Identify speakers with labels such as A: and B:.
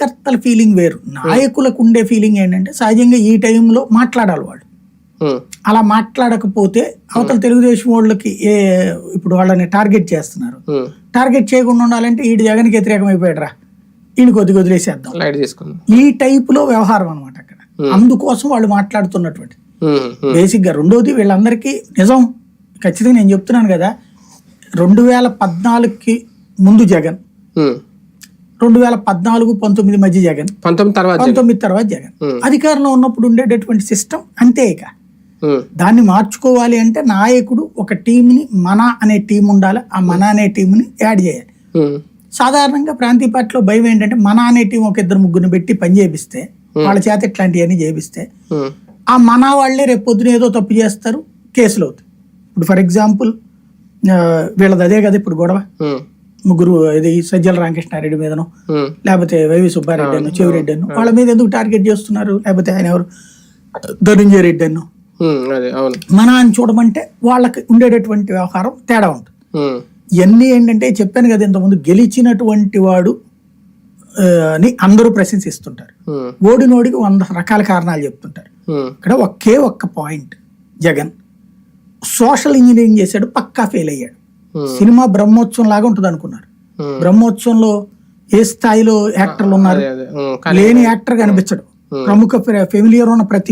A: కార్యకర్తల ఫీలింగ్ వేరు. నాయకులకు ఉండే ఫీలింగ్ ఏంటంటే సహజంగా ఈ టైంలో మాట్లాడాలి వాళ్ళు.
B: ఉమ్,
A: అలా మాట్లాడకపోతే అవతల తెలుగుదేశం వాళ్ళకి ఏ ఇప్పుడు వాళ్ళని టార్గెట్ చేస్తున్నారు. టార్గెట్ చేయకుండా ఉండాలంటే ఈడు జగన్కి వ్యతిరేకం అయిపోయాడురా ఈయన కొద్ది వదిలేసేద్దాం ఈ టైపులో వ్యవహారం అనమాట అక్కడ. అందుకోసం వాళ్ళు మాట్లాడుతున్నటువంటి. బేసిక్గా రెండోది వీళ్ళందరికీ నిజం. ఖచ్చితంగా నేను చెప్తున్నాను కదా. రెండు వేల పద్నాలుగుకి ముందు జగన్. రెండు వేల పద్నాలుగు పంతొమ్మిది మధ్య జగన్.
B: పంతొమ్మిది తర్వాత.
A: పంతొమ్మిది తర్వాత జగన్. అధికారంలో ఉన్నప్పుడు ఉండేటటువంటి సిస్టమ్ అంతే ఇక. దాన్ని మార్చుకోవాలి అంటే నాయకుడు ఒక టీంని మన అనే టీం ఉండాలి. ఆ మన అనే టీంని యాడ్ చేయాలి. సాధారణంగా ప్రాంతీయ పార్టీలో భయం ఏంటంటే మన అనే టీం ఒక ఇద్దరు ముగ్గురిని పెట్టి పని చేపిస్తే వాళ్ళ చేత ఇట్లాంటివన్నీ చేపిస్తే ఆ మన వాళ్ళే రేపు పొద్దున ఏదో తప్పు చేస్తారు కేసులు అవుతాయి. ఇప్పుడు ఫర్ ఎగ్జాంపుల్ వీళ్ళది అదే కదా ఇప్పుడు గొడవ. ముగ్గురు ఇది సజ్జల రామకృష్ణారెడ్డి మీదను లేకపోతే వైవి సుబ్బారెడ్డి అను చెవిరెడ్డి అను వాళ్ళ మీద ఎందుకు టార్గెట్ చేస్తున్నారు? లేకపోతే ఆయన ఎవరు? ధనుంజయ రెడ్డి అను మన అని చూడమంటే వాళ్ళకి ఉండేటటువంటి వ్యవహారం తేడా ఉంటుంది. ఇవన్నీ ఏంటంటే చెప్పాను కదా ఇంతకుముందు గెలిచినటువంటి వాడు అని అందరూ ప్రశంసిస్తుంటారు. ఓడినోడికి వంద రకాల కారణాలు చెప్తుంటారు. ఇక్కడ ఒకే ఒక్క పాయింట్ జగన్. సోషల్ ఇంజనీరింగ్ చేశాడు పక్కా ఫెయిల్ అయ్యాడు. సినిమా బ్రహ్మోత్సవం లాగా ఉంటుంది అనుకున్నారు.
B: Hmm.
A: బ్రహ్మోత్సవంలో ఏ స్థాయిలో యాక్టర్లు ఉన్నారు?
B: కానీ
A: లేని యాక్టర్ కనిపించడు. ప్రముఖ ఫెమిలియర్ ఉన్న ప్రతి